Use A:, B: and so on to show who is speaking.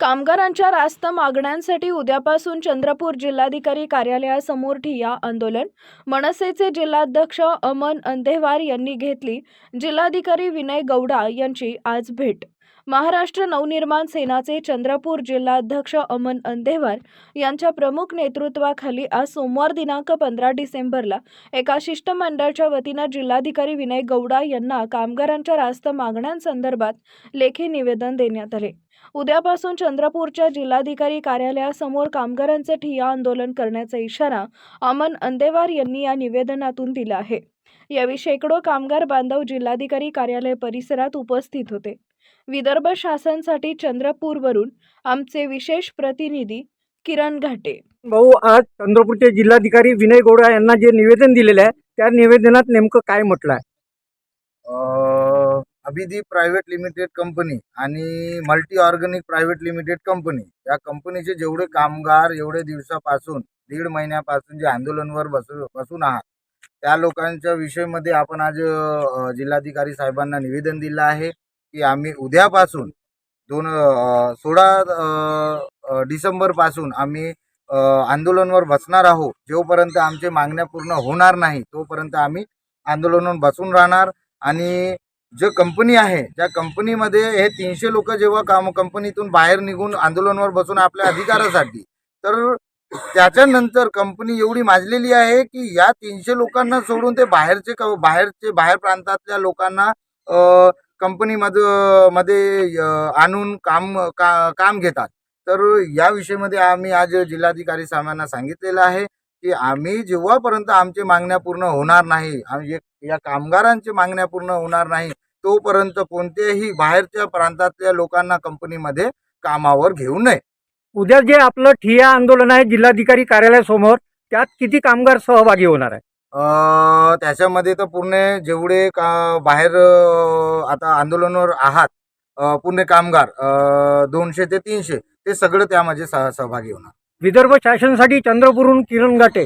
A: कामगारांच्या रास्त मागण्यांसाठी उद्यापासून चंद्रपूर जिल्हाधिकारी कार्यालयासमोर ठिय्या आंदोलन. मनसेचे जिल्हाध्यक्ष अमन अंधेवार यांनी घेतली. जिल्हाधिकारी विनय गौडा यांची आज भेट. महाराष्ट्र नवनिर्माण सेनाचे चंद्रपूर जिल्हाध्यक्ष अमन अंदेवार यांच्या प्रमुख नेतृत्वाखाली आज सोमवार दिनांक पंधरा डिसेंबरला एका शिष्टमंडळाच्या वतीनं जिल्हाधिकारी विनय गौडा यांना कामगारांच्या रास्त मागण्यांसंदर्भात लेखी निवेदन देण्यात आले. उद्यापासून चंद्रपूरच्या जिल्हाधिकारी कार्यालयासमोर कामगारांचे ठिय्या आंदोलन करण्याचा इशारा अमन अंदेवार यांनी या निवेदनातून दिला आहे. यावेळी शेकडो कामगार बांधव जिल्हाधिकारी कार्यालय परिसरात उपस्थित होते. विदर्भ शासनसाठी चंद्रपूरवरून आमचे विशेष प्रतिनिधी किरण घाटे.
B: भाऊ आज चंद्रपूरचे जिल्हाधिकारी विनय गौडा यांना जे निवेदन दिलेलं आहे त्या निवेदनात नेमकं काय म्हटलं आहे
C: अ, अभिदीप प्रायव्हेट लिमिटेड कंपनी आणि multi organic private limited company या कंपनीचे जेवढे कामगार एवढे दिवसापासून दीड महिन्यापासून जे आंदोलनवर बसू बसून आहात त्या लोकांच्या विषयमध्ये आपण आज जिल्हाधिकारी साहेबांना निवेदन दिलं आहे की आम्ही उद्यापासून दोन सोळा डिसेंबरपासून आम्ही आंदोलनवर बसणार आहोत. जोपर्यंत आमचे मागण्या पूर्ण होणार नाही तोपर्यंत आम्ही आंदोलनावर बसून राहणार. आणि जो कंपनी आहे त्या कंपनीमध्ये हे तीनशे लोक जेव्हा काम कंपनीतून बाहेर निघून आंदोलनावर बसून आपल्या अधिकारासाठी तर त्याच्यानंतर कंपनी एवढी माजलेली आहे की या तीनशे लोकांना सोडून ते बाहेरचे क- बाहेरचे बाहेर प्रांतातल्या लोकांना कंपनी मधमध्ये आणून काम का काम घेतात. तर या विषयीमध्ये आम्ही आज जिल्हाधिकारी साहेबांना सांगितलेलं आहे की आम्ही जेव्हापर्यंत आमचे मागण्या पूर्ण होणार नाही आम्ही एक- या कामगारांची मागण्या पूर्ण होणार नाही तोपर्यंत कोणत्याही बाहेरच्या प्रांतातल्या लोकांना कंपनीमध्ये कामावर घेऊ नये.
B: उद्या जे आपलं ठिय्या आंदोलन आहे जिल्हाधिकारी कार्यालयासमोर त्यात किती कामगार सहभागी होणार आहे?
C: त्याच्यामध्ये तर पूर्ण जेवढे का बाहेर आता आंदोलनावर आहात पूर्ण कामगार दोनशे ते तीनशे ते सगळं त्यामध्ये सह सहभागी होणार.
B: विदर्भ शासनासाठी चंद्रपूरहून किरण गाटे